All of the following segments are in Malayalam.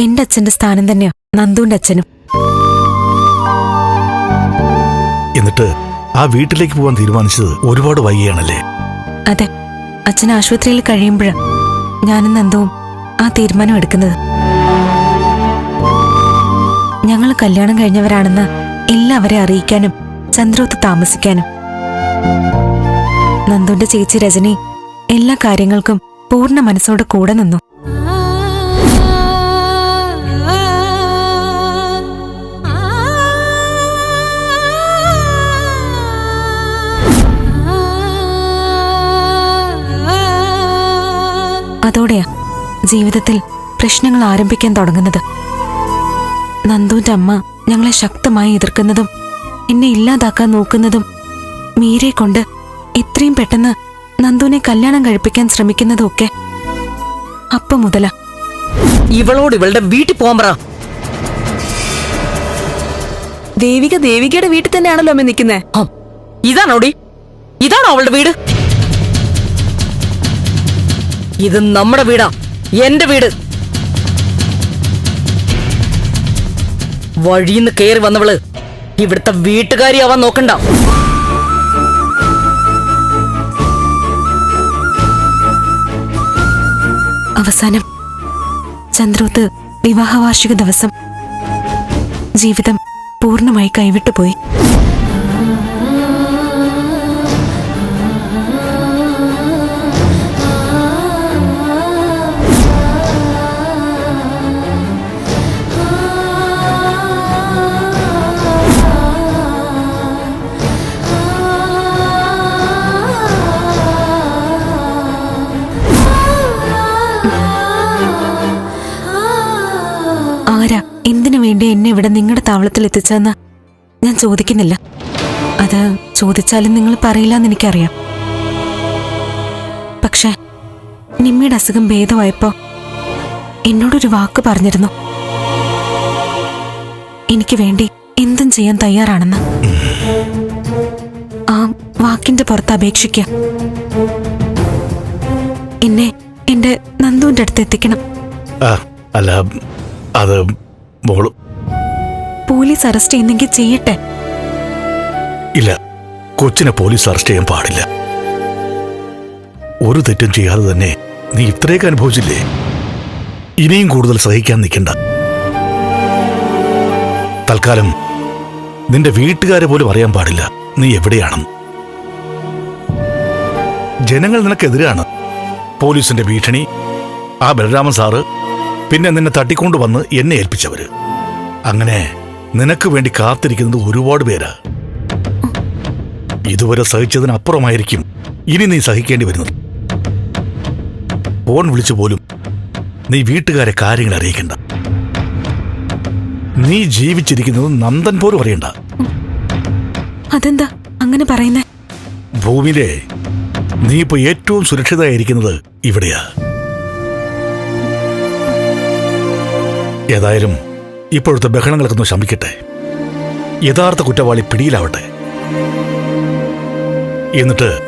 എന്റെ അച്ഛന്റെ സ്ഥാനം തന്നെയാ. നന്ദുവിന്റെ അച്ഛനും. എന്നിട്ട് ആ വീട്ടിലേക്ക് പോകാൻ തീരുമാനിച്ചത് ഒരുപാട് വൈകിയാണല്ലേ? അതെ. അച്ഛൻ ആശുപത്രിയിൽ കഴിയുമ്പോഴാ ഞാനും നന്ദുവും ആ തീരുമാനം എടുക്കുന്നത്. ഞങ്ങൾ കല്യാണം കഴിഞ്ഞവരാണെന്ന് എല്ലാവരെ അറിയിക്കാനും ചന്ദ്രോത്ത് താമസിക്കാനും. നന്ദുന്റെ ചേച്ചി രജനി എല്ലാ കാര്യങ്ങൾക്കും പൂർണ മനസ്സോടെ കൂടെ നിന്നു. അതോടെയാ ജീവിതത്തിൽ പ്രശ്നങ്ങൾ ആരംഭിക്കാൻ തുടങ്ങുന്നത്. നന്ദുവിന്റെ അമ്മ ഞങ്ങളെ ശക്തമായി എതിർക്കുന്നതും എന്നെ ഇല്ലാതാക്കാൻ നോക്കുന്നതും മീരെ കൊണ്ട് എത്രയും പെട്ടെന്ന് നന്ദുവിനെ കല്യാണം കഴിപ്പിക്കാൻ ശ്രമിക്കുന്നതും ഒക്കെ അപ്പ മുതല. ഇവളോട് ഇവളുടെ വീട്ടിൽ പോകാൻ പറ. ദേവിക ദേവികയുടെ വീട്ടിൽ തന്നെയാണല്ലോ അമ്മ നിൽക്കുന്നേ. ഇതാണോടി? ഇതാണോ അവളുടെ വീട്? ഇത് നമ്മുടെ വീടാ. എന്റെ വീട്. വഴിന്ന് കയറി വന്നവൾ ഇവിടുത്തെ വീട്ടുകാരിയാവാൻ നോക്കണ്ട. അവസാനം ചന്ദ്രോത്ത് വിവാഹവാർഷിക ദിവസം ജീവിതം പൂർണമായി കൈവിട്ടുപോയി. വേണ്ടി എന്നെ ഇവിടെ നിങ്ങളുടെ താവളത്തിൽ എത്തിച്ചതെന്ന് ഞാൻ ചോദിക്കുന്നില്ല. അത് ചോദിച്ചാലും നിങ്ങൾ പറയില്ല എന്ന് എനിക്കറിയാം. പക്ഷെ നിമ്മയുടെ അസുഖം ഭേദമായപ്പോ എന്നോടൊരു വാക്ക് പറഞ്ഞിരുന്നു. എനിക്ക് വേണ്ടി എന്തും ചെയ്യാൻ തയ്യാറാണെന്ന്. ആ വാക്കിന്റെ പുറത്ത് അപേക്ഷിക്കുക എന്നെ എന്റെ നന്ദുവിന്റെ അടുത്ത് എത്തിക്കണം. അല്ല അത് മോൾ. പോലീസ് അറസ്റ്റ് ചെയ്യുന്നെങ്കിൽ ചെയ്യട്ടെ. ഇല്ല കൊച്ചിനെ പോലീസ് അറസ്റ്റ് ചെയ്യാൻ പാടില്ല. ഒരു തെറ്റും ചെയ്യാതെ തന്നെ നീ ഇത്രയൊക്കെ അനുഭവിച്ചില്ലേ? ഇനിയും കൂടുതൽ സഹിക്കാൻ നിൽക്കണ്ട. തൽക്കാലം നിന്റെ വീട്ടുകാരെ പോലും അറിയാൻ പാടില്ല. നീ എവിടെയാണെന്ന് ജനങ്ങൾ നിനക്കെതിരാണ്. പോലീസിന്റെ ഭീഷണി. ആ ബലരാമൻ സാറ് പിന്നെ നിന്നെ തട്ടിക്കൊണ്ടുവന്ന് എന്നെ ഏൽപ്പിച്ചവര്. അങ്ങനെ നിനക്ക് വേണ്ടി കാത്തിരിക്കുന്നത് ഒരുപാട് പേരാ. ഇതുവരെ സഹിച്ചതിനപ്പുറമായിരിക്കും ഇനി നീ സഹിക്കേണ്ടി വരുന്നത്. ഫോൺ വിളിച്ചു പോലും നീ വീട്ടുകാരെ കാര്യങ്ങൾ അറിയിക്കണ്ട. നീ ജീവിച്ചിരിക്കുന്നത് നന്ദൻ പോലും അറിയണ്ട. അതെന്താ അങ്ങനെ പറയുന്നേ? ഭൂമിയിലെ നീ ഇപ്പൊ ഏറ്റവും സുരക്ഷിതമായിരിക്കുന്നത് ഇവിടെയാ. ഏതായാലും ഇപ്പോഴത്തെ ബഹളങ്ങളൊക്കെ ഒന്ന് ശമിക്കട്ടെ. യഥാർത്ഥ കുറ്റവാളി പിടിയിലാവട്ടെ. എന്നിട്ട്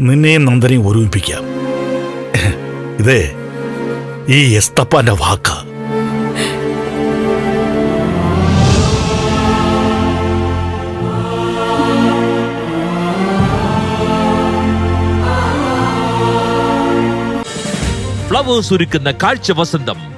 നിന്നെയും നന്ദനെയും ഒരുമിപ്പിക്കാം. ഇതേ ഈ എസ്തപ്പാന്റെ വാക്ക. ഫ്ലവേഴ്സ് ഒരുക്കുന്ന കാഴ്ച വസന്തം.